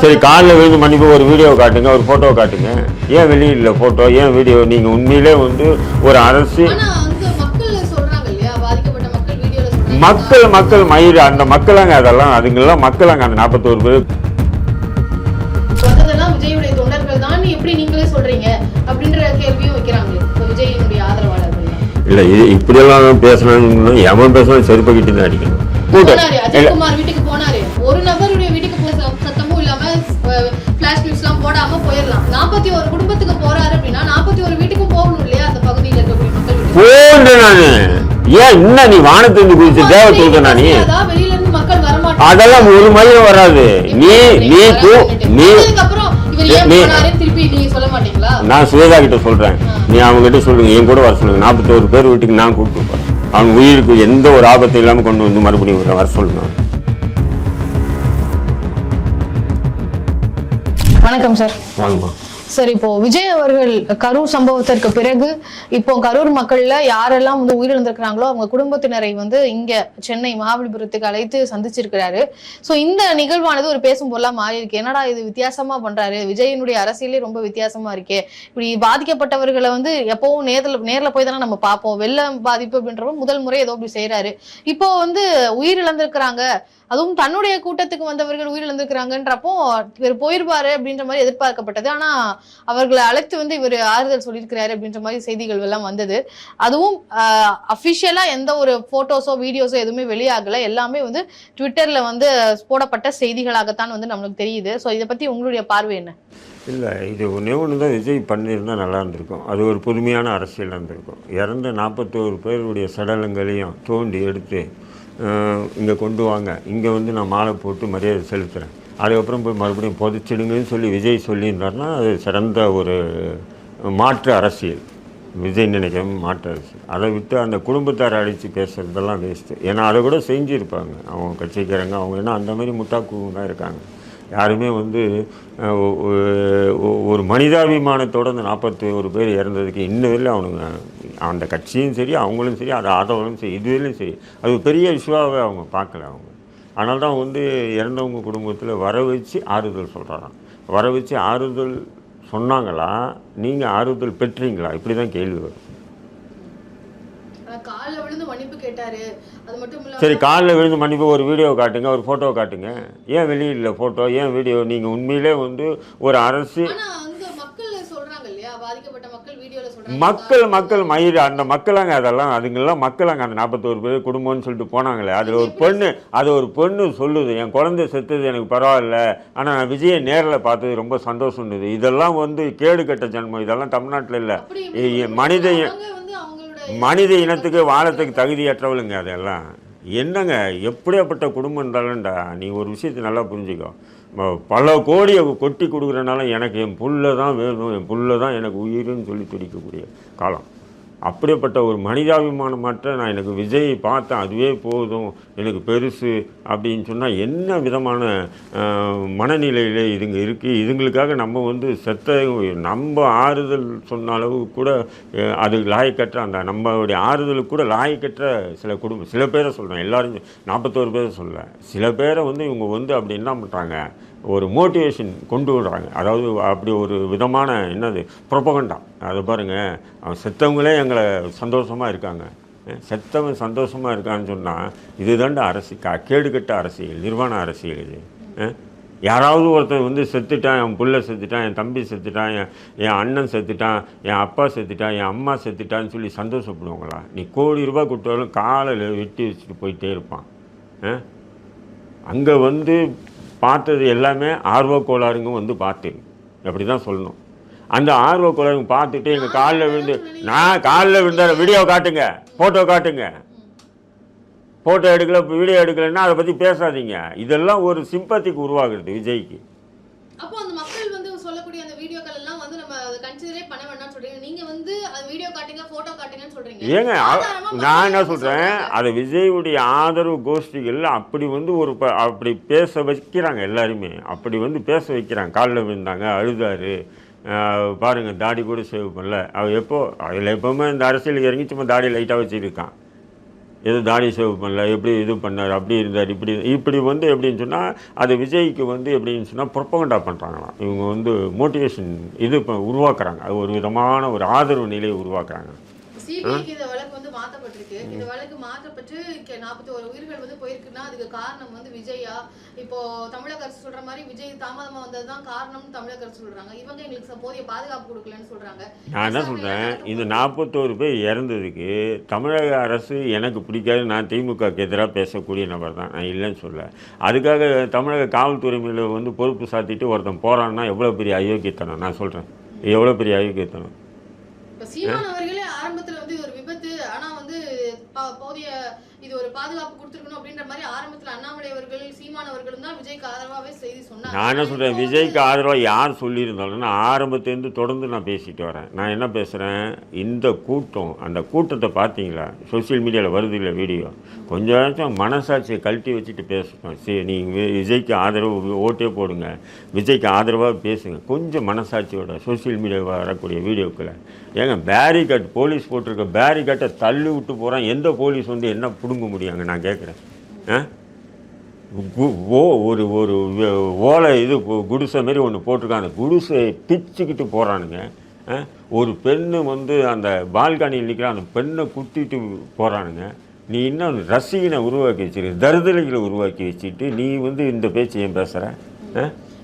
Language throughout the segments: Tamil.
சரி காலைல விழுந்து மன்னிப்பு ஒரு வீடியோ காட்டுங்க ஒரு ஃபோட்டோ காட்டுங்க. ஏன் வெளியிடல ஃபோட்டோ ஏன் வீடியோ நீங்கள் உண்மையிலே வந்து ஒரு அரசு மக்கள் சொல்றாங்க இல்லையா? பாதிக்கப்பட்ட மக்கள் மயிர் அந்த மக்களாங்க அதெல்லாம் அதுங்கெல்லாம் மக்களாங்க அந்த நாற்பத்தோரு பேர். வந்ததெல்லாம் விஜயுடைய தொண்டர்கள் தான். எப்படி நீங்களே சொல்றீங்க? அப்படின்ற கேள்வியும் வைக்கிறாங்களே இப்ப விஜயினுடைய ஆதரவாளர்கள் இல்லை இப்படியெல்லாம் பேசணும்னு எவன் பேசணும் செருப்பக்கிட்டு தான் அடிக்கணும். கூட்டம் போன்றேன் நானு. ஏன் இன்னும் நீ வானத்துக்கு குதிச்சு தேவ தூக்கனா நீ அதெல்லாம் ஒரு மயிலும் வராது. நீ நீ கூ நீ அதுக்கப்புறம் இவர் ஏன் நீ- போனாரு? திருப்பி நீங்க சொல்ல மாட்டீங்களா? நான் சுவேதா கிட்ட சொல்றேன். நீ அவங்க கிட்ட சொல்லுங்க. என் கூட வர சொல்லுங்க. நாற்பத்தோரு பேர் வீட்டுக்கு நான் கூப்பிட்டு போறேன். அவன் உயிருக்கு எந்த ஒரு ஆபத்தும் இல்லாம கொண்டு வந்து மறுபடியும் வர- வர சொல்லுங்க வணக்கம் சார். வாங்கம்மா. சார் இப்போ விஜய் அவர்கள் கரூர் சம்பவத்திற்கு பிறகு இப்போ கரூர் மக்கள்ல யாரெல்லாம் வந்து உயிரிழந்திருக்கிறாங்களோ அவங்க குடும்பத்தினரை வந்து இங்க சென்னை மகாபலிபுரத்துக்கு அழைத்து சந்திச்சிருக்கிறாரு. சோ இந்த நிகழ்வானது ஒரு பேசும் பொருளா மாறி இருக்கு என்னடா இது வித்தியாசமா பண்றாரு? விஜயனுடைய அரசியலே ரொம்ப வித்தியாசமா இருக்கே. இப்படி பாதிக்கப்பட்டவர்களை வந்து எப்பவும் நேரில் நேர்ல போய் தானே நம்ம பார்ப்போம். வெள்ளம் பாதிப்பு அப்படின்றப்ப முதல் முறை ஏதோ இப்படி செய்யறாரு இப்போ வந்து உயிரிழந்திருக்கிறாங்க. அதுவும் தன்னுடைய கூட்டத்துக்கு வந்தவர்கள் உயிரிழந்திருக்கிறாங்கன்றப்போ இவர் போயிருப்பாரு அப்படின்ற மாதிரி எதிர்பார்க்கப்பட்டது. ஆனா அவர்களை அழைத்து வந்து இவர் ஆறுதல் சொல்லியிருக்கிறாரு அப்படின்ற மாதிரி செய்திகள் எல்லாம் வந்தது. அதுவும் அஃபிஷியலா எந்த ஒரு போட்டோஸோ வீடியோஸோ எதுவுமே வெளியாகல. எல்லாமே வந்து ட்விட்டர்ல வந்து போடப்பட்ட செய்திகளாகத்தான் வந்து நம்மளுக்கு தெரியுது. ஸோ இதை பத்தி உங்களுடைய பார்வை என்ன? இல்லை இது ஒன்றே ஒன்று தான் விஜய் பண்ணியிருந்தா நல்லா இருந்திருக்கும். அது ஒரு புதுமையான அரசியல் இருந்திருக்கும். இறந்த நாற்பத்தோரு பேருடைய சடலங்களையும் தோண்டி எடுத்து இங்கே கொண்டு வாங்க. இங்கே வந்து நான் மாலை போட்டு மரியாதை செலுத்துகிறேன் அதுக்கப்புறம் போய் மறுபடியும் பொதுச்சிடுங்கன்னு சொல்லி விஜய் சொல்லியிருந்தாருன்னா அது சிறந்த ஒரு மாற்று அரசியல். விஜய் நினைக்காம மாற்று அரசியல். அதை விட்டு அந்த குடும்பத்தார் அடித்து பேசுகிறதெல்லாம் வேஸ்ட்டு ஏன்னா அதை கூட செஞ்சுருப்பாங்க. அவங்க கட்சிக்காரங்க அவங்க ஏன்னா அந்த மாதிரி முட்டாக்குவங்க தான் இருக்காங்க. யாருமே வந்து ஒரு மனிதாபிமானத்தோட அந்த நாற்பத்தி ஒரு பேர் இறந்ததுக்கு இன்னும் அவனுங்க அந்த கட்சியும் சரி அவங்களும் சரி அதை ஆதரவும் சரி இதுவரையிலும் சரி. அது பெரிய இஷ்யூவாகவே அவங்க பார்க்கல அவங்க. ஆனால் தான் வந்து இறந்தவங்க குடும்பத்தில் வர வச்சு ஆறுதல் சொல்கிறாராம் வர வச்சு ஆறுதல் சொன்னாங்களா? நீங்கள் ஆறுதல் பெற்றீங்களா? இப்படி தான் கேள்வி வரும். ஆனா விழுந்து மன்னிப்பு கேட்டாரு. சரி காலைல விழுந்து மன்னிப்பு ஒரு வீடியோ காட்டுங்க ஒரு ஃபோட்டோ காட்டுங்க. ஏன் வெளியிடல ஃபோட்டோ ஏன் வீடியோ நீங்கள் உண்மையிலே வந்து ஒரு அரசு மக்கள் மக்கள் மயிர் அந்த மக்களாங்க அதெல்லாம் அதுங்கெல்லாம் மக்களாங்க அந்த நாற்பத்தோரு பேர் குடும்பம்னு சொல்லிட்டு போனாங்களே. அதில் ஒரு பெண்ணு அது ஒரு பொண்ணு சொல்லுது என் குழந்தை செத்தது எனக்கு பரவாயில்ல. ஆனால் நான் விஜயை நேரில் பார்த்தது ரொம்ப சந்தோஷம் இதெல்லாம் வந்து கேடு கட்ட ஜன்மம் இதெல்லாம் தமிழ்நாட்டில் இல்லை. அப்படி இ- இ- மனித மனித இனத்துக்கு வாழத்துக்கு தகுதியற்றவளுங்க அதெல்லாம். என்னங்க எப்படியாப்பட்ட குடும்பம் இருந்தாலும்டா நீ ஒரு விஷயத்தை நல்லா புரிஞ்சுக்கோ. பல கோடியை கொட்டி கொடுக்குறனால எனக்கு என் புல்லை தான் வேணும் என் புல்லை தான் எனக்கு உயிர்னு சொல்லி துடிக்கக்கூடிய காலம். அப்படிப்பட்ட ஒரு மனிதாபிமானமற்ற நான் எனக்கு விஜயை பார்த்தேன் அதுவே போதும் எனக்கு பெருசு அப்படின்னு சொன்னால் என்ன விதமான மனநிலையில் இதுங்க இருக்குது இதுங்களுக்காக நம்ம வந்து செத்த நம்ம ஆறுதல் சொன்ன அளவு கூட அது லாயக்கற்ற அந்த நம்மளுடைய ஆறுதலுக்கு கூட லாயக்கற்ற சில குடும்பம் சில பேரை சொல்கிறேன் எல்லாரும் நாற்பத்தோரு பேரை சொல்ல சில பேரை வந்து இவங்க வந்து அப்படி என்ன பண்ணுறாங்க ஒரு மோட்டிவேஷன் கொண்டு விடுறாங்க. அதாவது அப்படி ஒரு விதமான என்னது ப்ரொபகண்டா அதை பாருங்கள் அவன் செத்தவங்களே எங்களை சந்தோஷமாக இருக்காங்க. செத்தவன் சந்தோஷமாக இருக்கான்னு சொன்னால் இதுதாண்ட அரசு கா கேடுகட்ட அரசியல் நிர்வாண அரசியல் இது. யாராவது ஒருத்தன் வந்து செத்துட்டான் என் புள்ள செத்துட்டான் என் தம்பி செத்துட்டான் என் என் அண்ணன் செத்துட்டான் என் அப்பா செத்துட்டான் என் அம்மா செத்துட்டான்னு சொல்லி சந்தோஷப்படுவாங்களா? நீ கோடி ரூபா கொடுத்தாலும் காலையில் வெட்டி வச்சுட்டு போயிட்டே இருப்பான். அங்கே வந்து பார்த்தது எல்லாமே ஆர்வ கோளாறுங்க வந்து பார்த்தேன் அப்படி தான் சொல்லணும். அந்த ஆர்வ கோளாறுங்க பார்த்துட்டு எங்கள் காலில் விழுந்து நான் காலில் விழுந்தார வீடியோ காட்டுங்க ஃபோட்டோ காட்டுங்க. ஃபோட்டோ எடுக்கல வீடியோ எடுக்கலைன்னா அதை பற்றி பேசாதீங்க. இதெல்லாம் ஒரு சிம்பத்திக்கு உருவாகிறது விஜய்க்கு அப்போ அந்த மக்கள் வந்து சொல்லக்கூடிய அந்த வீடியோக்கள் எல்லாம் வந்து நம்ம அதை கன்சிடரே பண்ண வேண்டாம்னு சொல்றீங்க நீங்க வந்து அந்த வீடியோ காட்டுங்க போட்டோ காட்டுங்கன்னு சொல்றீங்க ஏங்க நான் என்ன சொல்கிறேன். அதை விஜயுடைய ஆதரவு கோஷ்டிகள் அப்படி வந்து ஒரு ப- அப்படி பேச வைக்கிறாங்க எல்லாருமே. அப்படி வந்து பேச வைக்கிறாங்க. காலில் விழுந்தாங்க அழுதாரு. ஆஹ் பாருங்க தாடி கூட சேவ் பண்ணல. அவ எப்போ அதில் எப்போவுமே இந்த அரசியலுக்கு இறங்கி சும்மா தாடி லைட்டாக வச்சுருக்கான் எது தாடி சேவ் பண்ணல எப்படி இது பண்ணார் அப்படி இருந்தார் இப்படி இப்படி வந்து எப்படின்னு சொன்னால் அது விஜய்க்கு வந்து எப்படின்னு சொன்னால் ப்ரொப்பகண்டா பண்ணுறாங்களாம் இவங்க வந்து மோட்டிவேஷன் இது உருவாக்குறாங்க. அது ஒரு விதமான ஒரு ஆதரவு நிலையை உருவாக்குறாங்க. சிபிஐக்கு இந்த வழக்கு வந்து மாத்தப்பட்டிருக்கு. இந்த வழக்கு மாற்றப்பட்டு நாற்பத்தி ஒரு உயிர்கள் வந்து போயிருக்குன்னா அதுக்கு காரணம் வந்து விஜயா. இப்போ தமிழக அரசு சொல்ற மாதிரி விஜய் தாமதமா வந்ததுதான் காரணம்னு தமிழக அரசு சொல்றாங்க. இவங்க எங்களுக்கு போதிய பாதுகாப்பு கொடுக்கலன்னு சொல்றாங்க. நான் என்ன சொல்கிறேன் இந்த நாற்பத்தோரு பேர் இறந்ததுக்கு தமிழக அரசு எனக்கு பிடிக்காது. நான் திமுகக்கு எதிராக பேசக்கூடிய நபர் தான். நான் இல்லைன்னு சொல்ல அதுக்காக தமிழக காவல்துறை மேலே வந்து பொறுப்பு சாத்திட்டு ஒருத்தன் போகிறான்னா எவ்வளோ பெரிய அயோக்கியத்தனம்? நான் சொல்கிறேன் எவ்வளோ பெரிய அயோக்கியத்தனம்? சீமான் அவர்களே ஆரம்பத்துல வந்து இது ஒரு விபத்து ஆனா வந்து ப- போதிய இது ஒரு பாதுகாப்பு கொடுத்துருக்கணும் அப்படின்ற மாதிரி ஆரம்பத்துல அண்ணாமலை அவர்கள் சீமான் அவர்களும் தான் விஜய்க்கு ஆதரவாவே செய்தி சொன்னாங்க. நான் என்ன சொல்கிறேன் விஜய்க்கு ஆதரவாக யார் சொல்லியிருந்தாலும் நான் ஆரம்பத்துலேருந்து தொடர்ந்து நான் பேசிட்டு வரேன். நான் என்ன பேசுகிறேன் இந்த கூட்டம் அந்த கூட்டத்தை பார்த்தீங்களா? சோஷியல் மீடியாவில் வருது இல்லை வீடியோ? கொஞ்சம் மனசாட்சியை கழட்டி வச்சுட்டு பேசணும் சரி நீங்கள் விஜய்க்கு ஆதரவு ஓட்டே போடுங்க. விஜய்க்கு ஆதரவாக பேசுங்க. கொஞ்சம் மனசாட்சியோட சோஷியல் மீடியாவில் வரக்கூடிய வீடியோக்களை. ஏங்க பேரிகேட் போலீஸ் போட்டிருக்க பேரிகேட்டை தள்ளி விட்டு போகிறான் எந்த போலீஸ் வந்து என்ன பிடுங்க முடியாங்க நான் கேட்குறேன். ஆ? கு- ஓ ஒரு ஒரு ஓலை இது குடிசை மாரி ஒன்று போட்டிருக்காங்க. அந்த குடிசை பிச்சுக்கிட்டு போகிறானுங்க ஒரு பெண்ணு வந்து அந்த பால்கனியில் நிற்கிற அந்த பெண்ணை குத்திட்டு போகிறானுங்க நீ இன்னும் ரசிகனை உருவாக்கி வச்சிருக்க தருதலைகளை உருவாக்கி வச்சுட்டு நீ வந்து இந்த பேச்சு ஏன் பேசுகிற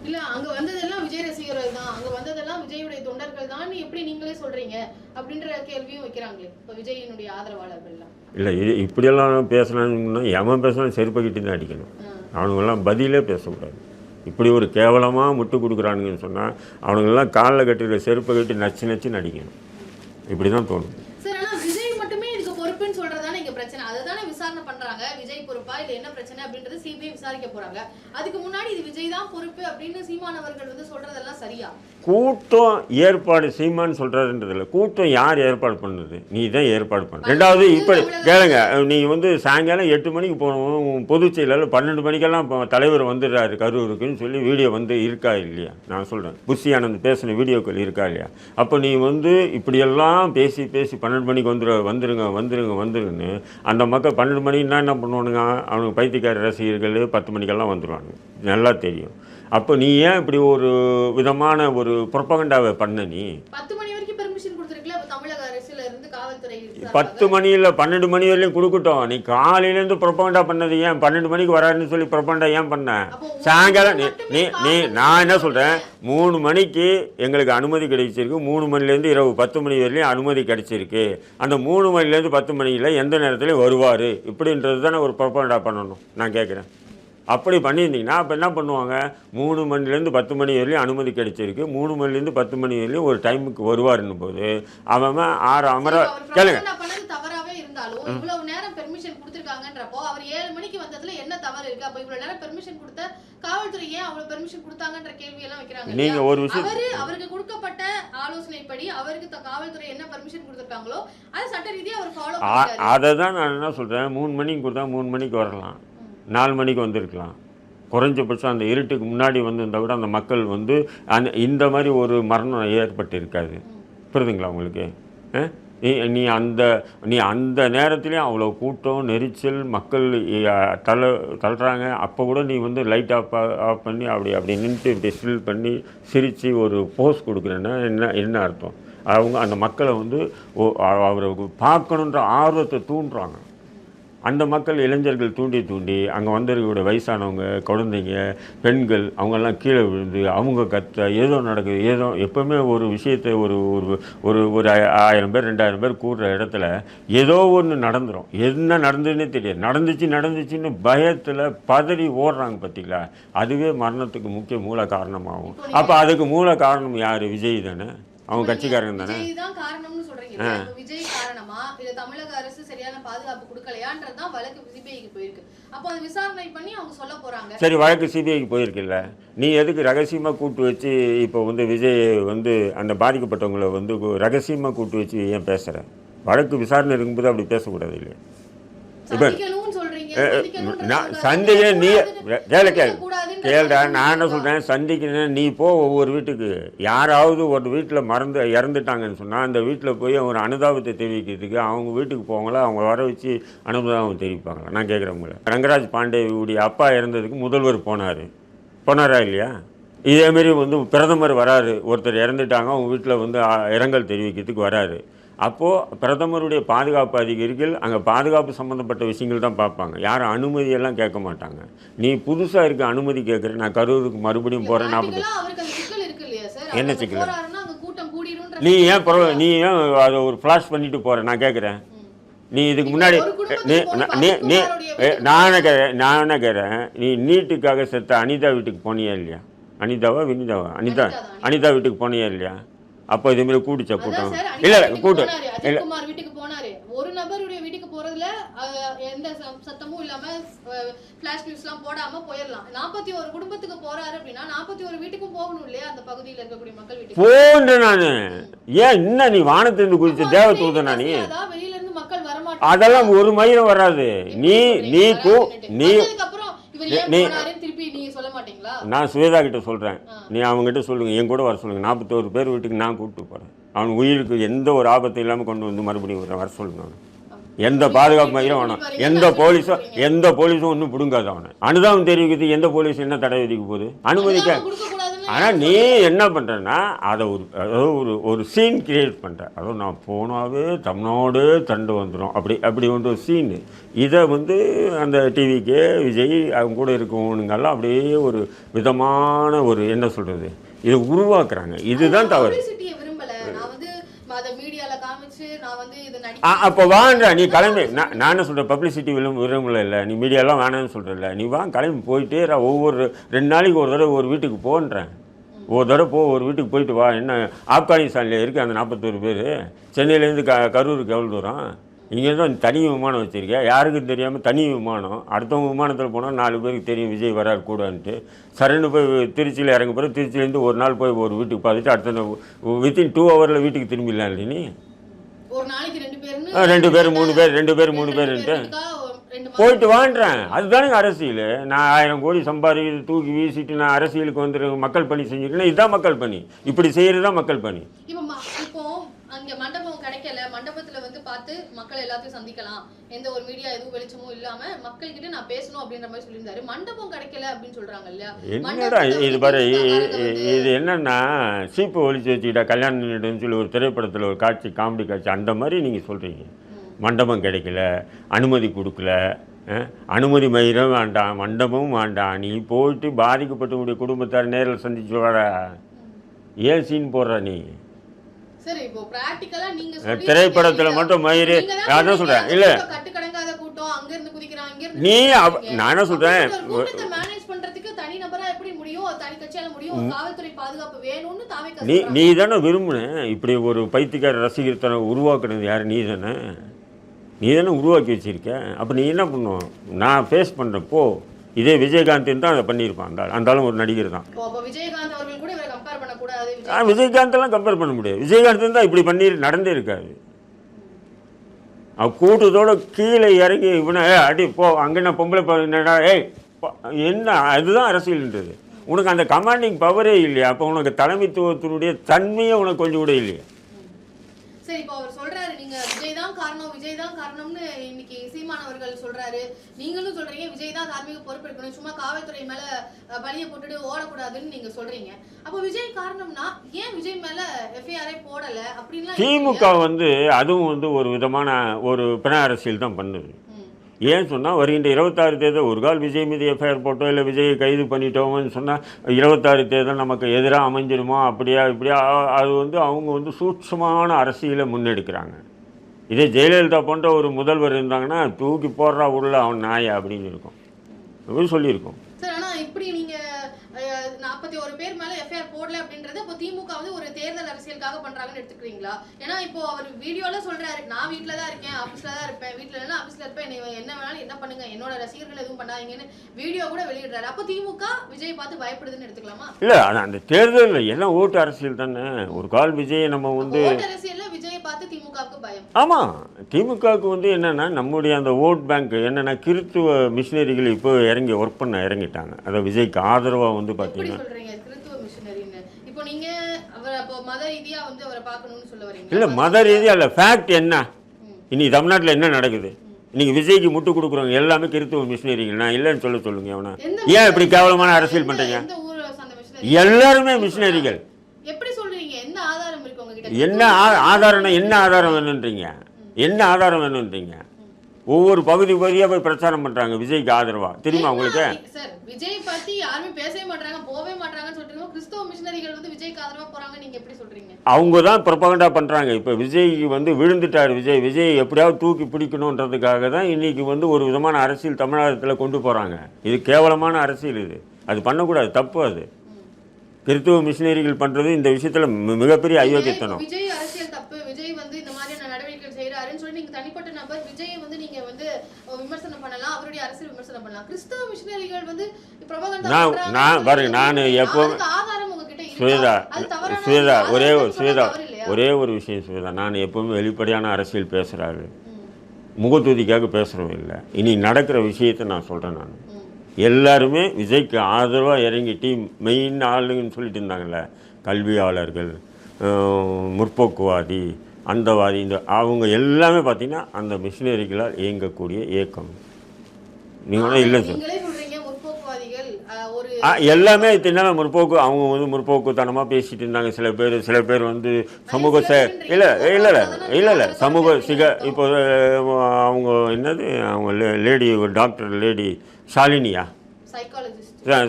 இல்ல அங்க வந்ததெல்லாம் விஜய் ரசிகர்கள் தான் அங்க வந்ததெல்லாம் விஜயுடைய தொண்டர்கள் தான் எப்படி நீங்களே சொல்றீங்க அப்படின்ற கேள்வியும் வைக்கிறாங்களே. இப்ப விஜயினுடைய ஆதரவாளர்கள்லாம். இல்லை இது இப்படியெல்லாம் பேசலாம்னா எவன் பேசலாம் செருப்பக்கிட்டு தான் அடிக்கணும். அவனுங்கெல்லாம் பதிலே பேசக்கூடாது. இப்படி ஒரு கேவலமாக முட்டு கொடுக்குறானுங்கன்னு சொன்னால் அவனுங்கெல்லாம் காலில் கட்டுற செருப்பை கட்டி நச்சு நச்சுன்னு அடிக்கணும் இப்படி தான் தோணும் விசாரிக்க போறாங்க. அதுக்கு முன்னாடி இது விஜய் தான் பொறுப்பு அப்படின்னு சீமான் அவர்கள் வந்து சொல்றதெல்லாம் சரியா? கூட்டம் ஏற்பாடு செய்யுமான்னு சொல்கிறாருன்றதில்ல கூட்டம் யார் ஏற்பாடு பண்ணுது? நீ தான் ஏற்பாடு பண்ண. ரெண்டாவது இப்படி கேளுங்க நீ வந்து சாயங்காலம் எட்டு மணிக்கு போகணும் பொதுச் செயலாளர் பன்னெண்டு மணிக்கெல்லாம் இப்போ தலைவர் வந்துடுறாரு கரூருக்குன்னு சொல்லி வீடியோ வந்து இருக்கா இல்லையா? நான் சொல்கிறேன் புஷி ஆனந்த் பேசின வீடியோக்கள் இருக்கா இல்லையா? அப்போ நீ வந்து இப்படியெல்லாம் பேசி பேசி பன்னெண்டு மணிக்கு வந்துரு வந்துருங்க வந்துருங்க வந்துருங்கன்னு அந்த மக்கள் பன்னெண்டு மணின்னா என்ன பண்ணுவானுங்க? அவனுக்கு பைத்தியக்கார ரசிகர்கள் பத்து மணிக்கெல்லாம் வந்துடுவாங்க நல்லா தெரியும். அப்போ நீ ஏன் இப்படி ஒரு விதமான ஒரு புறப்பகண்டாவை பண்ண நீ? பத்து மணியில் பன்னெண்டு மணி வரையிலும் கொடுக்கட்டும். நீ காலையிலேருந்து புறப்பகண்டா பண்ணது ஏன்? பன்னெண்டு மணிக்கு வராருன்னு சொல்லி புறப்பகண்டா ஏன் பண்ண? சாயங்காலம் நீ நீ நீ நான் என்ன சொல்கிறேன் மூணு மணிக்கு எங்களுக்கு அனுமதி கிடைச்சிருக்கு. மூணு மணிலேருந்து இரவு பத்து மணி வரையிலும் அனுமதி கிடைச்சிருக்கு. அந்த மூணு மணிலேருந்து பத்து மணியில் எந்த நேரத்துலையும் வருவார். இப்படின்றது தானே ஒரு புறப்பகண்டா பண்ணணும். நான் கேட்குறேன் அப்படி பண்ணியிருந்தீங்கன்னா அப்போ என்ன பண்ணுவாங்க? மூணு மணிலேருந்து பத்து மணி வரையிலும் அனுமதி கிடைச்சிருக்கு. மூணு மணிலேருந்து பத்து மணி வரையிலும் ஒரு டைமுக்கு வருவாருன்னும் போது அவன் ஆறு அமர கேளுங்க. நீங்க? ஒரு விஷயம் அவரு அவருக்கு கொடுக்கப்பட்ட ஆலோசனைப்படி அவருக்கு த- காவல்துறை என்ன பெர்மிஷன் கொடுத்திருக்காங்களோ அது சட்ட ரீதியா அவர் ஃபாலோ பண்ணிட்டாரு. அதை தான் நான் என்ன சொல்கிறேன் மூணு மணிக்கு கொடுத்தா மூணு மணிக்கு வரலாம். நாலு மணிக்கு வந்திருக்கலாம். குறைஞ்சபட்சம் அந்த இருட்டுக்கு முன்னாடி வந்திருந்தா கூட அந்த மக்கள் வந்து அந்த இந்த மாதிரி ஒரு மரணம் ஏற்பட்டு இருக்காது புரியுதுங்களா உங்களுக்கு? நீ அந்த நீ அந்த நேரத்துலேயும் அவ்வளோ கூட்டம் நெரிச்சல் மக்கள் தள தள்ள தள்ளுறாங்க. அப்போ கூட நீ வந்து லைட் ஆஃப் ஆஃப் பண்ணி அப்படி அப்படி நின்றுட்டு இப்படி ஸ்டில் பண்ணி சிரித்து ஒரு போஸ் கொடுக்குறேன்னா என்ன என்ன அர்த்தம்? அவங்க அந்த மக்களை வந்து அவரை பார்க்கணுன்ற ஆர்வத்தை தூண்டுறாங்க. அந்த மக்கள் இளைஞர்கள் தூண்டி தூண்டி அங்கே வந்திருக்கக்கூடிய வயசானவங்க குழந்தைங்க பெண்கள் அவங்கெல்லாம் கீழே விழுந்து அவங்க கத்த ஏதோ நடக்குது. ஏதோ எப்பவுமே ஒரு விஷயத்தை ஒரு ஒரு ஒரு ஒரு ஆயிரம் பேர் ரெண்டாயிரம் பேர் கூடுற இடத்துல ஏதோ ஒன்று நடந்துரும். என்ன நடந்ததுன்னே தெரியாது. நடந்துச்சு நடந்துச்சுன்னு பயத்தில் பதறி ஓடுறாங்க பார்த்தீங்களா அதுவே மரணத்துக்கு முக்கிய மூல காரணமாகும். அப்போ அதுக்கு மூல காரணம் யார்? விஜய் தானே. அவங்க கட்சிக்காரங்க தானே விஜய் தான்? காரணம்னு சொல்றீங்க. விஜய் காரணமா? இல்ல தமிழக அரசு சரியான பாதுகாப்பு கொடுக்கலையான்றதுதான் வழக்கு சிபிஐக்கு போயிருக்கு. அப்போ அதை விசாரணை பண்ணி அவங்க சொல்ல போறாங்க. சரி வழக்கு சிபிஐக்கு போயிருக்குல்ல. நீ எதுக்கு ரகசியமாக கூட்டு வச்சு இப்போ வந்து விஜய் வந்து அந்த பாதிக்கப்பட்டவங்களை வந்து ரகசியமாக கூட்டு வச்சு ஏன் பேசுகிற வழக்கு விசாரணை இருக்கும்போது அப்படி பேசக்கூடாது இல்லையா? இப்ப- நான் உங்க சந்திக்க நீ கூடாதுன்னு- கேளு கேளு. கூடாதுன்ற கேளுடா நான் என்ன? சொல்கிறேன் சந்திக்கணும் நீ போ ஒவ்வொரு வீட்டுக்கு. யாராவது ஒரு வீட்டில் மறந்து இறந்துட்டாங்கன்னு சொன்னால் அந்த வீட்டில் போய் ஒரு அனுதாபத்தை தெரிவிக்கிறதுக்கு அவங்க வீட்டுக்கு போவங்களா அவங்க வர வச்சு அனுதாபம் தெரிவிப்பாங்களா? நான் கேட்குறேன் உங்களை. ரங்கராஜ் பாண்டேவுடைய அப்பா இறந்ததுக்கு முதல்வர் போனார். போனாரா இல்லையா? இதேமாரி வந்து பிரதமர் வராரு. ஒருத்தர் இறந்துட்டாங்க அவங்க வீட்டில் வந்து இரங்கல் தெரிவிக்கிறதுக்கு வராரு. அப்போது பிரதமருடைய பாதுகாப்பு அதிகாரிகள் அங்கே பாதுகாப்பு சம்மந்தப்பட்ட விஷயங்கள் தான் பார்ப்பாங்க. யாரும் அனுமதியெல்லாம் கேட்க மாட்டாங்க. நீ புதுசாக இருக்க அனுமதி கேட்குற நான் கரூருக்கு மறுபடியும் போகிறேன் நாற்பது என்ன சிக்கல்? நீ ஏன் பரவ நீ ஏன் அதை ஒரு ஃப்ளாஷ் பண்ணிட்டு போகிற நான் கேட்குறேன். நீ இதுக்கு முன்னாடி நான் கேட்குறேன் நான் கேட்குறேன்? நீ நீட்டுக்காக செத்த அனிதா வீட்டுக்கு போனியா இல்லையா? அனிதாவா வினிதாவா? அனிதா. அனிதா வீட்டுக்கு போனியா இல்லையா? அப்போ இதுமாரி கூட்டிச்ச அதான் கூட்டம். இல்லை இல்லை கூட்டம் இல்லை. வீட்டுக்கு போனாரு. ஒரு நபருடைய வீட்டுக்கு போறதுல எந்த சத்தமும் இல்லாம பிளாஷ் நியூஸ் எல்லாம் போடாம போயிடலாம் நாற்பத்தி ஒரு குடும்பத்துக்கு போறாரு அப்படின்னா நாற்பத்தி ஒரு வீட்டுக்கும் போகணும் இல்லையா அந்த பகுதியில இருக்கக்கூடிய மக்கள் வீட்டுக்கு? போன்ற நான். ஏன் இன்னும் நீ வானத்திலிருந்து குதிச்ச அப்போ தேவ நீ? அதான் வெளியில இருந்து மக்கள் வரமாட்டாங்க. அதெல்லாம் ஒரு மயிரம் வராது. நீ நீ நீ நான் சுவேதா கிட்ட சொல்கிறேன். நீ அவங்ககிட்ட சொல்லுங்க என் கூட வர சொல்லுங்க. நாற்பத்தோரு பேர் வீட்டுக்கு நான் கூப்பிட்டு போகிறேன் அவன் உயிருக்கு எந்த ஒரு ஆபத்தும் இல்லாமல் கொண்டு வந்து மறுபடியும் வர வர சொல்லுங்க. அவனை எந்த பாதுகாப்பு மையம் வேணாம். எந்த போலீஸும் எந்த போலீஸும் ஒன்றும் பிடுங்காது அவனை. அனுதாபம் தெரிவிக்கிறது எந்த போலீஸ் என்ன தடை விதிக்க போகுது? அனுமதிக்க. ஆனால் நீ என்ன பண்ணுறன்னா அதை ஒரு அதாவது ஒரு ஒரு சீன் கிரியேட் பண்ணுற அதுவும் நான் போனாவே தமிழ்நாடு தண்டு வந்துடும் அப்படி அப்படி வந்து ஒரு சீனு இதை வந்து அந்த டிவிக்கே விஜய் அவங்க கூட இருக்கவனுங்கெல்லாம் அப்படியே ஒரு விதமான ஒரு என்ன சொல்கிறது இதை உருவாக்குறாங்க. இதுதான் தவறு. அத மீடியால அப்போ வாங்க நீ கிளம்பி. நான் நான் என்ன சொல்கிறேன் பப்ளிசிட்டி விரும்ப விரும்பல இல்லை. நீ மீடியாலாம் வேணாம்னு சொல்கிறல்ல நீ வா கிளம்பி போயிட்டே. ஒவ்வொரு ரெண்டு நாளைக்கு ஒரு தடவை ஒரு வீட்டுக்கு போன்றேன். ஒரு தடவை போ ஒரு வீட்டுக்கு போயிட்டு வா. என்ன ஆப்கானிஸ்தானில் இருக்குது அந்த நாற்பத்தோரு பேர். சென்னையிலேருந்து க கரூருக்கு எவ்வளோ தூரம்? இங்கே தான் தனி விமானம் வச்சுருக்கேன் யாருக்கும் தெரியாமல் தனி விமானம். அடுத்தவங்க விமானத்தில் போனால் நாலு பேருக்கு தெரியும் விஜய் வரார் கூடன்ட்டு. சரண்டு போய் திருச்சியில் இறங்க பிறகு திருச்சியிலேருந்து ஒரு நாள் போய் ஒரு வீட்டுக்கு பார்த்துட்டு அடுத்த வித்தின் டூ ஹவரில் வீட்டுக்கு திரும்பிடலாம் இல்லை நீ? ரெண்டு பேர், மூணு பேர், ரெண்டு பேர், மூணு பேருன்ட்டு. போயிட்டு வான்றேன் அதுதானே அரசியல். நான் ஆயிரம் கோடி சம்பாதிக்கிறது தூக்கி வீசிட்டு நான் அரசியலுக்கு வந்து மக்கள் பணி செஞ்சுருக்கேன்னா இதுதான் மக்கள் பணி. இப்படி செய்கிறது தான் மக்கள் பணி. அங்க மண்டபம் கிடைக்கல. மண்டபத்துல வந்து பார்த்து மக்கள் எல்லாத்தையும் சந்திக்கலாம். எந்த ஒரு மீடியா எதுவும் வெளிச்சமும் இல்லாம மக்கள் கிட்ட நான் பேசணும் அப்படின்ற மாதிரி சொல்லியிருந்தாரு. மண்டபம் கிடைக்கல அப்படின்னு சொல்றாங்க இல்லையா என்னடா இது பாரு இது என்னன்னா சீப்பு ஒழிச்சு வச்சுக்கிட்டா கல்யாணம் சொல்லி ஒரு திரைப்படத்தில் ஒரு காட்சி காமெடி காட்சி அந்த மாதிரி நீங்கள் சொல்கிறீங்க மண்டபம் கிடைக்கல அனுமதி கொடுக்கல அனுமதி மயிரம் வேண்டாம் மண்டபமும் வேண்டாம். நீ போயிட்டு பாதிக்கப்பட்டவங்களுடைய குடும்பத்தார் நேரில் சந்திச்சு வர ஏன் சீன் போடுற நீ. சரி இப்போ பிராக்டிக்கலா நீங்க சொல்லி திரைப்படத்துல மட்டும் மயிறு. நீங்க தான் சொல்றேன்? இல்ல. கூட்டம் கட்டுக்கடங்காத கூட்டம் அங்க இருந்து குதிக்கிறான் இங்க இருந்து நீ. நான் என்ன சொல்றேன்? அப்ப இந்த ஒரு கூட்டத்தை மேனேஜ் பண்றதுக்கு தனி நபரா எப்படி முடியும்? ஒரு தனி கட்சியால முடியும்? ஒரு காவல்துறை பாதுகாப்பு வேணும்னு தாவே நீ நீ தானே விரும்புன? இப்படி ஒரு பைத்தியக்கார ரசிகர்த்தனை உருவாக்குனது யார்? நீ தானே. நீ தானே உருவாக்கி வச்சிருக்க. அப்போ நீ என்ன பண்ணுவோம் நான் ஃபேஸ் பண்ணுறேன் போ. இதே விஜயகாந்த் தான் அதை பண்ணியிருப்பான். அந்த ஆளும் ஒரு நடிகர் தான். ஓ, விஜயகாந்த் எல்லாம் கம்பேர் பண்ண முடியாது. விஜயகாந்த் தான் இப்படி பண்ணி நடந்தே இருக்காது அவன் கூட்டத்தோட கீழே இறங்கி இவனை ஏ அடி போ அங்கே நான் பொம்பளை ப- என்னடா ஏய் என்ன அதுதான் அரசியல்ன்றது. உனக்கு அந்த கமாண்டிங் பவரே இல்லையா? அப்போ உனக்கு தலைமைத்துவத்தினுடைய தன்மையே உனக்கு கொஞ்சம் கூட இல்லையா? சரி இப்போ அவர் சொல்றாரு நீங்க விஜய் தான் காரணம் விஜய் தான் காரணம்னு இன்னைக்கு சீமான் அவர்கள் சொல்றாரு. நீங்களும் சொல்றீங்க விஜய் தான் தார்மீக பொறுப்பெடுக்கணும் சும்மா காவல்துறை மேல பழிய போட்டுட்டு ஓடக்கூடாதுன்னு நீங்க சொல்றீங்க. அப்போ விஜய் காரணம்னா ஏன் விஜய் மேல எஃப்ஐஆரே போடல அப்படின்லாம் திமுக வந்து அதுவும் வந்து ஒரு விதமான ஒரு பிண அரசியல் தான் பண்ணுது. ஏன் சொன்னால் வருகின்ற இருபத்தாறு தேர்தல் ஒரு கால் விஜய் மீது எஃப்ஐஆர் போட்டோம் இல்லை விஜயை கைது பண்ணிட்டோம்னு சொன்னால் இருபத்தாறு தேர்தல் நமக்கு எதிராக அமைஞ்சிருமோ அப்படியா இப்படியா அது வந்து அவங்க வந்து சூட்சமான அரசியலை முன்னெடுக்கிறாங்க. இதே ஜெயலலிதா போன்ற ஒரு முதல்வர் இருந்தாங்கன்னா தூக்கி போடுறா உள்ள அவன் நாயா அப்படின்னு இருக்கும். அப்படி சொல்லியிருக்கோம். சார் இப்படி நீங்கள் நாற்பத்தி ஒரு பேர் மேல எஃப்ஐஆர் போடல அப்படின்றது இப்போ திமுக வந்து ஒரு தேர்தல் அரசியலுக்காக பண்றாங்கன்னு எடுத்துக்கிறீங்களா? ஏன்னா இப்போ அவர் வீடியோல சொல்றாரு நான் வீட்ல தான் இருக்கேன் ஆபீஸ்ல தான் இருப்பேன் வீட்ல இல்லைன்னா ஆபீஸ்ல இருப்பேன் என்னை என்ன வேணாலும் என்ன பண்ணுங்க என்னோட ரசிகர்கள் எதுவும் பண்ணாதீங்கன்னு வீடியோ கூட வெளியிடுறாரு. அப்போ திமுக விஜய் பார்த்து பயப்படுதுன்னு எடுத்துக்கலாமா? இல்லை அது அந்த தேர்தலில் எல்லாம் ஓட்டு அரசியல் தானே. ஒரு கால் விஜயை நம்ம வந்து அரசியல்ல விஜய் ஆமாம் திமுகவுக்கு வந்து என்னென்னா நம்முடைய அந்த ஓட் பேங்க் என்னென்னா கிறித்துவ மிஷினரிகள் இப்போ இறங்கி ஒர்க் பண்ண இறங்கிட்டாங்க. அதை விஜய்க்கு ஆதரவாக வந்து பார்த்தீங்கன்னா சொல்றீங்க கிறித்துவ மிஷனரின்னு? இப்போ நீங்க அவர் அப்போ மத ரீதியா வந்து அவரை பார்க்கணும்னு சொல்ல வரீங்க இல்லை மத ரீதியாக இல்லை ஃபேக்ட் என்ன? இன்னைக்கு தமிழ்நாட்டில் என்ன நடக்குது? இன்னைக்கு விஜய்க்கு முட்டு கொடுக்குறவங்க எல்லாமே கிறித்துவ மிஷினரிகள். நான் இல்லைன்னு சொல்ல சொல்லுங்க அவனை ஏன் இப்படி கேவலமான அரசியல் பண்ணுறீங்க எல்லாருமே மிஷினரிகள் எப்படி சொல்றீங்க என்ன ஆதாரம் இருக்கு உங்ககிட்ட என்ன ஆ- ஆதாரம்னா என்ன ஆதாரம் வேணுன்றீங்க என்ன ஆதாரம் வேணுன்றீங்க ஒவ்வொரு பகுதி பகுதியாக போய் பிரச்சாரம் பண்ணுறாங்க விஜய்க்கு ஆதரவா? தெரியுமா உங்களுக்கு? சார் விஜய் பத்தி யாருமே பேசவே மாட்டாங்க போவே மாட்டாங்கன்னு சொல்றீங்க கிறிஸ்தவ மிஷனரிகள் வந்து விஜய்க்கு ஆதரவா போறாங்க நீங்க எப்படி சொல்றீங்க? அவங்க தான் ப்ரொபகண்டா பண்ணுறாங்க இப்போ விஜய்க்கு வந்து விழுந்துட்டார் விஜய். விஜய் எப்படியாவது தூக்கி பிடிக்கணுன்றதுக்காக தான் இன்னைக்கு வந்து ஒரு விதமான அரசியல் தமிழகத்தில் கொண்டு போகிறாங்க இது கேவலமான அரசியல் இது. அது பண்ணக்கூடாது தப்பு அது. கிறித்துவ மிஷினரிகள் பண்ணுறது இந்த விஷயத்தில் மிகப்பெரிய அயோக்கியத்தனம். விஜய் அரசியல் தப்பு. விஜய் வந்து இந்த மாதிரியான நடவடிக்கைகள் செய்யறாருன்னு சொல்லி நீங்க தனிப்பட்ட நபர் விஜய் வந்து நீங்க வந்து விமர்சனம் பண்ணலாம். அவருடைய அரசியல் விமர்சனம் பண்ணலாம். கிறிஸ்தவ மிஷனரிகள் வந்து propaganda நான்- நான் பாருங்க, நான் இருக்கா? சுவேதா சுவேதா ஒரே சொல்றது சுவேதா? ஒரே ஒரு விஷயம் சுவேதா. நான் எப்பவுமே வெளிப்படையான அரசியல் பேசுகிறாரு முகத்துதிக்காக பேசுகிறவன் இல்லை. இனி நடக்கிற விஷயத்தை நான் சொல்கிறேன் நான். எல்லாருமே விஜய்க்கு ஆதரவாக இறங்கி டீம் மெயின் ஆளுங்கன்னு சொல்லிட்டு இருந்தாங்கல்ல கல்வியாளர்கள் முற்போக்குவாதி அந்தவாதி இந்த அவங்க எல்லாமே பார்த்தீங்கன்னா அந்த மிஷினரிகளால் இயங்கக்கூடிய இயக்கம். நீங்கள் இல்லை சார். எல்லாமே தின்னால முற்போக்கு அவங்க வந்து முற்போக்குத்தனமாக பேசிட்டு இருந்தாங்க. சில பேர் சில பேர் வந்து சமூக சே இல்லை இல்லை இல்லை இல்லை இல்லை. சமூக சிக இப்போ அவங்க என்னது அவங்க லேடி ஒரு டாக்டர் லேடி ஷாலினியா?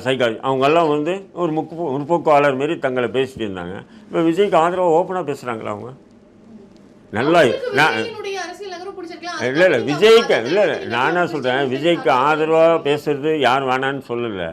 சைக்காலஜி அவங்கெல்லாம் வந்து ஒரு முக்கு முற்போக்காளர் மாரி தங்களை பேசிட்டு இருந்தாங்க. இப்போ விஜய்க்கு ஆதரவாக ஓப்பனாக பேசுகிறாங்களா அவங்க? நல்லா இல்லை இல்லை விஜய்க்கு இல்லை இல்லை நானா சொல்கிறேன் விஜய்க்கு ஆதரவாக பேசுறது யார் வேணான்னு சொல்லலை.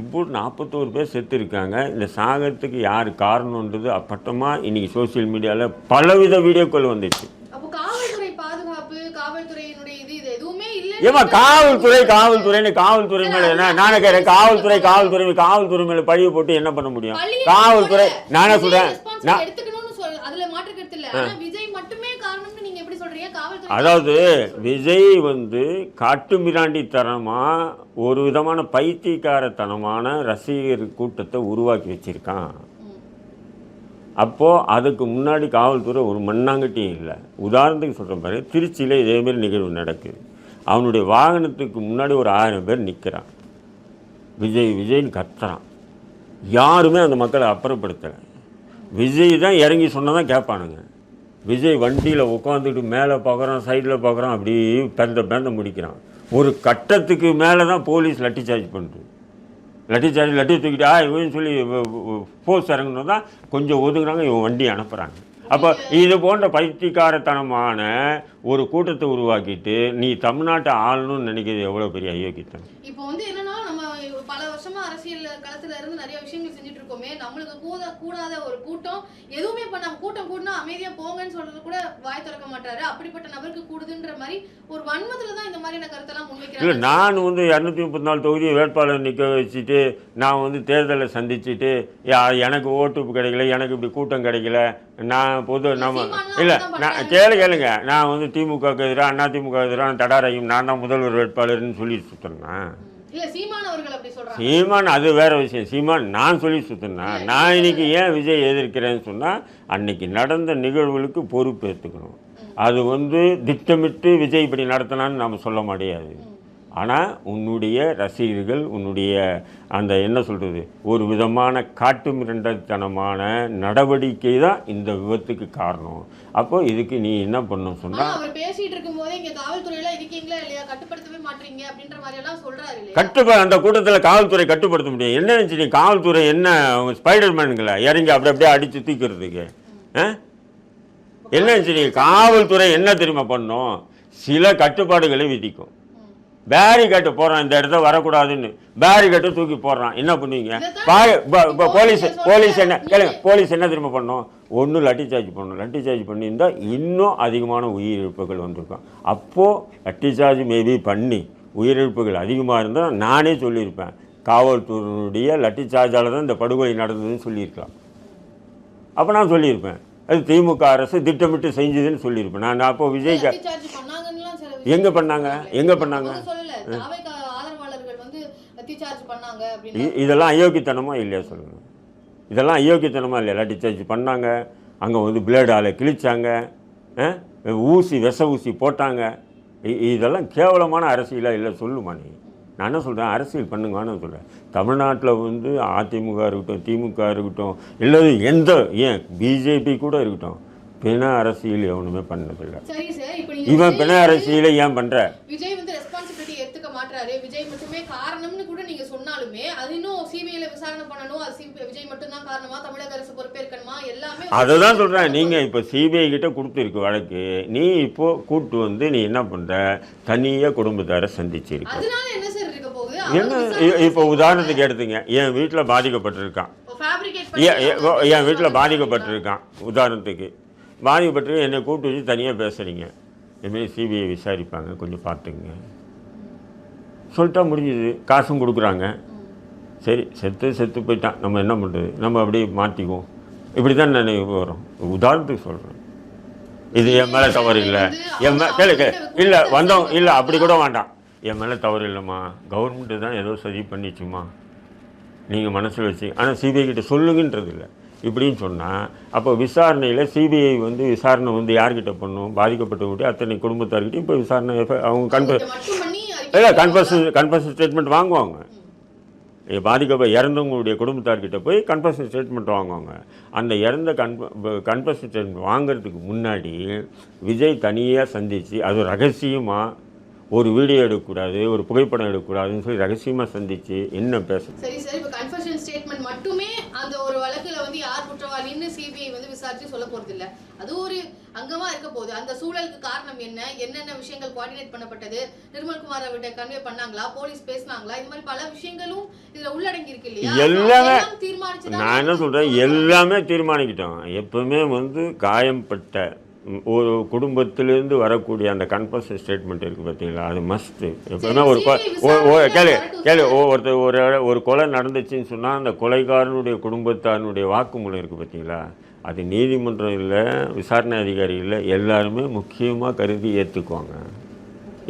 இப்போ நாற்பத்தோரு பேர் செத்து இருக்காங்க இந்த சாகத்துக்கு யார் காரணம்ன்றது அப்பட்டமாக இன்னைக்கு சோஷியல் மீடியாவில் பலவித வீடியோக்கள் வந்துச்சு அப்போ காவல்துறை பாதுகாப்பு காவல்துறையினுடைய இது இது எதுவுமே இல்ல ஏமா காவல்துறை காவல்துறைன்னு காவல்துறை மேலே என்ன? நானே கேட்குறேன் காவல்துறை காவல்துறை காவல்துறை மேலே பழிய போட்டு என்ன பண்ண முடியும்? காவல்துறை நானே சொல்கிறேன் நான் எடுத்துக்கணும்னு சொல் அதுல மாற்று கருத்து இல்ல. ஆனா விஜய் மட்டுமே காரணம்னு நீங்க எப்படி சொல்றீங்க? காவல்துறை அதாவது விஜய் வந்து காட்டுமிராண்டித்தனமாக ஒரு விதமான பைத்தியக்காரத்தனமான ரசிகர் கூட்டத்தை உருவாக்கி வச்சிருக்கான். அப்போது அதுக்கு முன்னாடி காவல்துறை ஒரு மண்ணாங்கட்டியும் இல்லை. உதாரணத்துக்கு சொல்கிற மாதிரி திருச்சியில் இதேமாரி நிகழ்வு நடக்குது. அவனுடைய வாகனத்துக்கு முன்னாடி ஒரு ஆயிரம் பேர் நிற்கிறான் விஜய் விஜய்னு கத்துறான் யாருமே அந்த மக்களை அப்புறப்படுத்தலை விஜய் தான் இறங்கி சொன்னதான் கேட்பானுங்க விஜய் வண்டியில் உட்காந்துட்டு மேலே பார்க்குறான் சைடில் பார்க்குறான் அப்படி பெந்த பெந்த முடிக்கிறான் ஒரு கட்டத்துக்கு மேலே தான் போலீஸ் லட்டி சார்ஜ் பண்ணுறது லட்டி சார்ஜ் லட்டி தூக்கிட்டு ஆ இவன் சொல்லி போஸ் இறங்கணும் தான் கொஞ்சம் ஒதுங்குறாங்க இவன் வண்டி அனுப்புகிறாங்க அப்போ இது போன்ற பைத்தியக்காரத்தனமான ஒரு கூட்டத்தை உருவாக்கிட்டு நீ தமிழ்நாட்டை ஆளணும்னு நினைக்கிறது எவ்வளோ பெரிய அயோக்கியத்தனம் இப்போ வந்து என்னன்னா நம்ம பல வருஷமா அரசியல் களத்துல இருந்து நிறைய விஷயங்கள் இருக்கோமே நம்மளுக்கு கூட கூடாத ஒரு கூட்டம். எதுவுமே பண்ணாம கூட்டம் கூடனா அமைதியா போங்கன்னு சொல்றது கூட வாய் திறக்க மாட்டாரு. அப்படிப்பட்ட நபருக்கு கூடுதுன்ற மாதிரி ஒரு வன்மத்துல தான் இந்த மாதிரியான கருத்தெல்லாம் முன்வைக்கிறாங்க. நான் வந்து இரநூத்தி முப்பத்தி நாலு தொகுதி வேட்பாளர் நிற்க வச்சுட்டு நான் வந்து தேர்தலை சந்திச்சுட்டு எனக்கு ஓட்டு கிடைக்கல எனக்கு இப்படி கூட்டம் கிடைக்கல. நான் பொது நம்ம இல்லை நான். கேளு கேளுங்க. நான் வந்து திமுகவுக்கு எதிராக அண்ணா திமுக எதிராக தடாரையும் நான் தான் முதல்வர் வேட்பாளர்னு சொல்லி சுற்றினேன் இல்ல சீமான் அது வேற விஷயம். சீமான் நான் சொல்லி சுற்றினேன் நான் இன்னைக்கு ஏன் விஜய் எதிர்க்கிறேன்னு சொன்னால் அன்னைக்கு நடந்த நிகழ்வுகளுக்கு பொறுப்பு ஏற்றுக்கணும் அது வந்து திட்டமிட்டு விஜய் இப்படி நடத்தினான்னு நம்ம சொல்ல முடியாது. ஆனால் உன்னுடைய ரசிகர்கள் உன்னுடைய அந்த என்ன சொல்கிறது ஒரு விதமான காட்டு மிரண்டத்தனமான நடவடிக்கை தான் இந்த விபத்துக்கு காரணம். அப்போ இதுக்கு நீ என்ன பண்ணணும் ஆனா சொன்னால் அவர் பேசிட்டு இருக்கும் போதே இங்க காவல்துறையில இருக்கீங்களா இல்லையா? கட்டுப்படுத்தவே மாட்டீங்க அப்படின்ற மாதிரி எல்லாம் சொல்றாரு இல்லையா? கட்டுப்ப அந்த கூட்டத்தில் காவல்துறை கட்டுப்படுத்த முடியும். என்ன நினச்சி நீ? காவல்துறை என்ன அவங்க ஸ்பைடர்மேனுங்களா இறங்கி அப்படி அப்படியே அடித்து தூக்கிறதுக்கு ஆ? என்ன நினச்சி காவல்துறை என்ன தெரியுமா பண்ணும்? சில கட்டுப்பாடுகளை விதிக்கும். பேரிகேட்டு போடுறான் இந்த இடத்த வரக்கூடாதுன்னு. பேரிகேட்டை தூக்கி போடுறான். என்ன பண்ணுவீங்க போலீஸ் போலீஸ் என்ன கேளுங்க போலீஸ் என்ன தெரியுமா பண்ணும்? ஒன்று லட்டி சார்ஜ் பண்ணணும். லட்டி சார்ஜ் பண்ணியிருந்தால் இன்னும் அதிகமான உயிரிழப்புகள் வந்திருக்கும். அப்போது லட்டி சார்ஜ் மேபி பண்ணி உயிரிழப்புகள் அதிகமாக இருந்தால் நானே சொல்லியிருப்பேன். காவல்துறையினுடைய லட்டி சார்ஜால் தான் இந்த படுகொலை நடந்ததுன்னு சொல்லியிருக்கலாம். அப்போ நான் சொல்லியிருப்பேன். அது திமுக அரசு திட்டமிட்டு செஞ்சதுன்னு சொல்லியிருப்பேன். நான் அப்போ விஜய் க- சார்ஜ் பண்ணாங்கன்னுலாம் சில எங்க பண்ணாங்க? எங்க பண்ணாங்க? இதெல்லாம் அயோக்கியத்தனமா இல்லையா சொல்லுங்கள் இதெல்லாம் அயோக்கியத்தனமா இல்லையா லாட்டி சார்ஜ் பண்ணாங்க. அங்கே வந்து பிளேடால் கிழிச்சாங்க? ஊசி விஷ ஊசி போட்டாங்க. இதெல்லாம் கேவலமான அரசியலாக இல்லை சொல்லுமா நீ? நான் என்ன சொல்கிறேன் அரசியல் பண்ணுங்கன்னு சொல்கிறேன் தமிழ்நாட்டில் வந்து அதிமுக இருக்கட்டும் திமுக இருக்கட்டும் இல்லை எந்த ஏன் பிஜேபி கூட இருக்கட்டும் பிண அரசியல் எவனுமே பண்ணதில்லை. நீங்க இவன் பிண அரசியலை ஏன் பண்ணுற விஜய் வந்து ரெஸ்பான்சிபிலிட்டி எடுத்துக்க மாட்டாரு விஜய் மட்டுமே காரணம்னு கூட நீங்க சொன்னாலுமே அது இன்னும் சிபிஐல விசாரணை பண்ணணும். அது விஜய் மட்டும் தான் காரணமா? தமிழக அரசு பொறுப்பேற்கணுமா? எல்லாமே அதை தான் சொல்கிறேன் நீங்கள் இப்போ சிபிஐ கிட்ட கொடுத்துருக்கு வழக்கு நீ இப்போ கூட்டு வந்து நீ என்ன பண்ணுற தனியாக குடும்பத்தாரை சந்திச்சிருக்க. அதனால என்ன சார் இருக்க போகுது? என்ன? இப்போ உதாரணத்துக்கு எடுத்துங்க. என் வீட்டில் பாதிக்கப்பட்டிருக்கான். என் வீட்டில் பாதிக்கப்பட்டிருக்கான். உதாரணத்துக்கு. பாதிக்கப்பட்டு என்னை கூப்பிட்டு வச்சு தனியாக பேசுகிறீங்க இதுமாரி சிபிஐ விசாரிப்பாங்க கொஞ்சம் பார்த்துங்க சொல்லிட்டா முடிஞ்சுது. காசும் கொடுக்குறாங்க. சரி செத்து செத்து போயிட்டான். நம்ம என்ன பண்ணுறது நம்ம அப்படியே மாற்றிக்குவோம் இப்படி தான் நினைவு வரும் உதாரணத்துக்கு சொல்கிறேன் இது என் மேலே தவறு இல்லை. என் மே கேளு கே இல்லை வந்தோம். இல்லை அப்படி கூட வேண்டாம். என் மேலே தவறு இல்லைம்மா. கவர்மெண்ட்டு தான் ஏதோ சரி பண்ணிச்சுமா நீங்கள் மனசில் வச்சு ஆனால் சிபிஐ கிட்ட சொல்லுங்கன்றது இல்லை இப்படின்னு சொன்னால் அப்போ விசாரணையில் சிபிஐ வந்து விசாரணை வந்து யார்கிட்ட பண்ணும்? பாதிக்கப்பட்டவங்க அத்தனை குடும்பத்தார்கிட்டையும் இப்போ விசாரணை அவங்க கன்ஃபர் மட்டும் பண்ணி இல்லை கன்ஃபர்ஷன் கன்ஃபர்ஷன் ஸ்டேட்மெண்ட் வாங்குவாங்க. பாதிக்கப்ப இறந்தவங்களுடைய குடும்பத்தார்கிட்ட போய் கன்ஃபர்ஷன் ஸ்டேட்மெண்ட் வாங்குவாங்க. அந்த இறந்த கன்ஃப கன்ஃபர்ஷன் ஸ்டேட்மெண்ட் வாங்குறதுக்கு முன்னாடி விஜய் தனியாக சந்தித்து அது ரகசியமாக ஒரு வீடியோ எடுக்கக்கூடாது ஒரு புகைப்படம் எடுக்கக்கூடாதுன்னு சொல்லி ரகசியமாக சந்தித்து என்ன பேச சரி சார் இப்போ கன்ஃபஷன் ஸ்டேட்மெண்ட் மட்டுமே அந்த ஒரு வழக்குல வந்து யார் குற்றவாளின்னு சிபிஐ வந்து விசாரிச்சு சொல்ல போறது இல்ல. அது ஒரு அங்கமா இருக்க போகுது. அந்த சூழலுக்கு காரணம் என்ன? என்னென்ன விஷயங்கள் கோஆர்டினேட் பண்ணப்பட்டது? நிர்மல்குமார் அவர்கிட்ட கன்வே பண்ணாங்களா? போலீஸ் பேசினாங்களா? இது மாதிரி பல விஷயங்களும் இதுல உள்ளடங்கி இருக்கு இல்லையா? எல்லாமே- தீர்மானிச்சு நான் என்ன சொல்கிறேன் எல்லாமே தீர்மானிக்கிட்டோம். எப்பவுமே வந்து காயம்பட்ட ஒரு குடும்பத்திலேருந்து வரக்கூடிய அந்த கன்ஃபர்ஷன் ஸ்டேட்மெண்ட் இருக்குது பார்த்தீங்களா? அது மஸ்ட்டு எப்பவுமே ஒரு கேளு கேளு. ஒருத்தர் ஒரு ஒரு கொலை நடந்துச்சுன்னு சொன்னால் அந்த கொலைகாரனுடைய குடும்பத்தாரனுடைய வாக்குமூலம் இருக்குது பார்த்தீங்களா? அது நீதிமன்றம் இல்லை விசாரணை அதிகாரி இல்லை எல்லாருமே முக்கியமாக கருதி ஏற்றுக்குவாங்க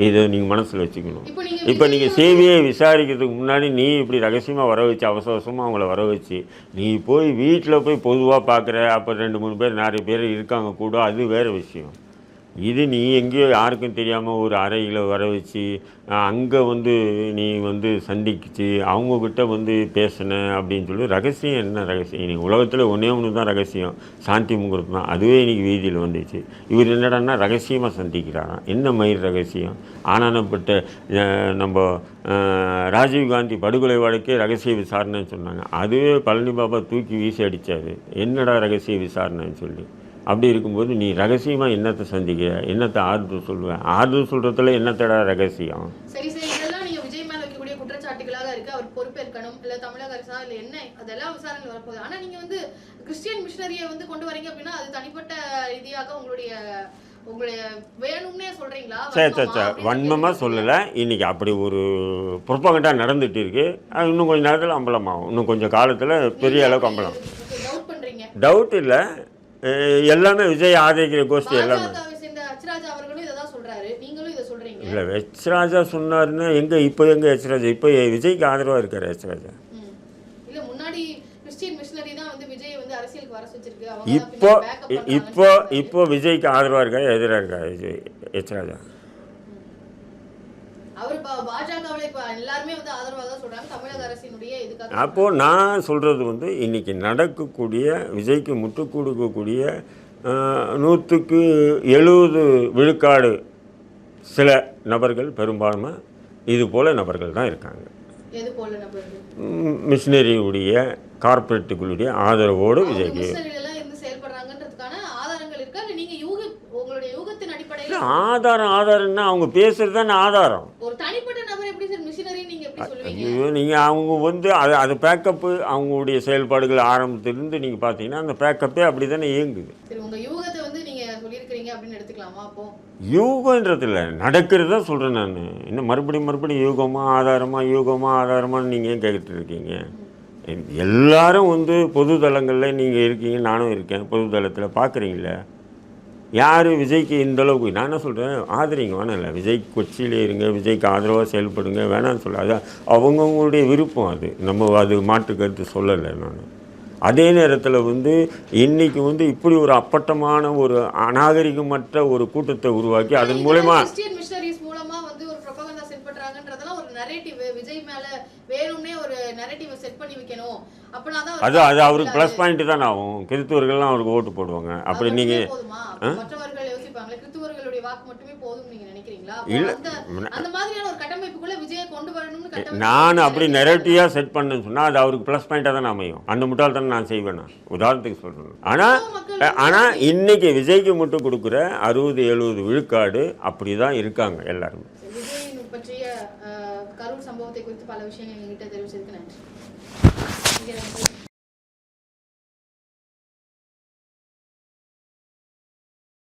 இதை நீங்கள் மனசில் வச்சுக்கணும். இப்போ நீங்கள் சிபிஐ விசாரிக்கிறதுக்கு முன்னாடி நீ இப்படி ரகசியமாக வர வச்சு அவசர அவசரமாக அவங்கள வர வச்சு நீ போய் வீட்டில் போய் பொதுவாக பார்க்குற அப்போ ரெண்டு மூணு பேர் நிறைய பேர் இருக்காங்க கூட அது வேறு விஷயம். இது நீ எங்கேயோ யாருக்கும் தெரியாமல் ஒரு அறையில் வர வச்சு அங்கே வந்து நீ வந்து சந்திச்சு அவங்கக்கிட்ட வந்து பேசின அப்படின்னு சொல்லி ரகசியம் என்ன ரகசியம்? நீ உலகத்தில் ஒன்றே ஒன்று தான் ரகசியம். சாந்தி முகூர்த்தம் தான். அதுவே இன்றைக்கி வீதியில் வந்துச்சு. இவர் என்னடான்னா ரகசியமாக சந்திக்கிறாராம். என்ன மயிர் ரகசியம்? ஆனானப்பட்ட நம்ம ராஜீவ்காந்தி படுகொலை வழக்கே ரகசிய விசாரணைன்னு சொன்னாங்க. அதுவே பழனி பாபா தூக்கி வீசி அடித்தார் என்னடா ரகசிய விசாரணைன்னு சொல்லி. அப்படி இருக்கும்போது நீ ரகசியமாக என்னத்தை சந்திக்க என்னத்தை ஆறுதல் சொல்லுவேன் ஆறுதல் சொல்கிறதுல என்னத்தடா ரகசியம்? சரி சரி இதெல்லாம் நீங்க விஜய் மேல வைக்கக்கூடிய குற்றச்சாட்டுகளாக இருக்கு. அவர் பொறுப்பேற்கணும் இல்ல தமிழக அரசா இல்ல என்ன? அதெல்லாம் விசாரணை வரப்போகுது. ஆனா நீங்க வந்து கிறிஸ்டியன் மிஷனரியை வந்து கொண்டு வரீங்க அப்படின்னா அது தனிப்பட்ட ரீதியாக உங்களுடைய சரி சரி வன்மமா சரி வன்மமாக? சொல்லலை. இன்றைக்கி அப்படி ஒரு புறப்பகண்டா நடந்துட்டு இருக்கு. அது இன்னும் கொஞ்சம் நேரத்தில் அம்பலமாகும். இன்னும் கொஞ்சம் காலத்தில் பெரிய அளவுக்கு அம்பலம். டவுட் இல்லை. எல்லாமே விஜய் ஆதரிக்கிற கோஷ்டி எல்லாமே. இல்லை எச்ராஜா சொன்னாருன்னா எங்கே இப்போ எங்கே எச்ராஜா இப்போ விஜய்க்கு ஆதரவாக இருக்கார் தான் இப்போ இப்போ. இப்போ விஜய்க்கு ஆதரவாக இருக்கார் எதிராக இருக்கார் விஜய் எச்ராஜா அவர் பாஜகவுல இப்ப எல்லாருமே வந்து ஆதரவா தான் சொல்றாங்க. தமிழக அரசினுடைய இதுக்காக அப்போது நான் சொல்கிறது வந்து இன்றைக்கி நடக்கக்கூடிய விஜய்க்கு முட்டு கொடுக்கக்கூடிய நூற்றுக்கு எழுபது விழுக்காடு சில நபர்கள் பெரும்பான்மை இது போல் நபர்கள் தான் இருக்காங்க. மிஷினரியுடைய கார்ப்பரேட்டுகளுடைய ஆதரவோடு விஜய்க்கு மிஷனரியில எல்லாம் இருந்து செயல்படுறாங்கன்றதுக்கான ஆதாரங்கள் இருக்கா இல்ல நீங்க யூக உங்களுடைய இல்லை அடிப்படையில ஆதாரம் ஆதாரம்னா அவங்க பேசுகிறது தானே ஆதாரம். ஐயோ நீங்கள் அவங்க வந்து அது அது பேக்கப்பு அவங்களுடைய செயல்பாடுகள் ஆரம்பத்திலிருந்து நீங்கள் பார்த்தீங்கன்னா அந்த பேக்கப்பே அப்படி தானே இயங்குது அப்போ? யூகன்றதில்ல நடக்கிறது தான் சொல்கிறேன் நான். இன்னும் மறுபடியும் மறுபடியும் யூகமா ஆதாரமா யூகமா ஆதாரமான்னு நீங்கள் ஏன் கேட்டுட்டு இருக்கீங்க எல்லாரும் வந்து பொது தளங்களில் நீங்கள் இருக்கீங்க நானும் இருக்கேன் பொது தளத்தில் பார்க்குறீங்களே யார் விஜய்க்கு இந்த அளவுக்கு நான் என்ன சொல்கிறேன் ஆதரிங்க வேணாம் இல்லை. விஜய் கொச்சியிலே இருங்க விஜய்க்கு ஆதரவாக செயல்படுங்க வேணாம்னு சொல்ல அது அவங்கவுங்களுடைய விருப்பம் அது. நம்ம அது மாற்று கருத்து சொல்லலை நான். அதே நேரத்தில் வந்து இன்னைக்கு வந்து இப்படி ஒரு அப்பட்டமான ஒரு அநாகரிகமற்ற ஒரு கூட்டத்தை உருவாக்கி அதன் மூலயமா கிறிஸ்டியன் மிஷனரிஸ் மூலமா வந்து ஒரு ப்ரொபகண்டா செட் பண்றாங்கன்றதெல்லாம் ஒரு நரேட்டிவ் விஜய் மேல வேணும்னே ஒரு நரேட்டிவ் செட் பண்ணி வைக்கணும் அப்பனா தான் அது அது அவருக்கு ப்ளஸ் பாயிண்ட் தானே ஆகும். கிறிஸ்துவர்கள்லாம் அவருக்கு ஓட்டு போடுவாங்க. அப்படி நீங்கள் நான் அப்படி நெரட்டிவாக செட் பண்ணேன்னு சொன்னால் அது அவருக்கு ப்ளஸ் பாயிண்ட்டாக தான் அமையும். அந்த முட்டாள்தானே நான் செய்வேன்? உதாரணத்துக்கு சொல்கிறேன் ஆனால் ஆனால் இன்னைக்கு விஜய்க்கு மட்டும் கொடுக்குற அறுபது எழுபது விழுக்காடு அப்படி தான் இருக்காங்க எல்லாருமே. பற்றிய கரூர் சம்பவத்தை குறித்து பல விஷயங்கள் எங்ககிட்ட தெரிவிச்சதுக்கு நன்றி. இங்க இருந்து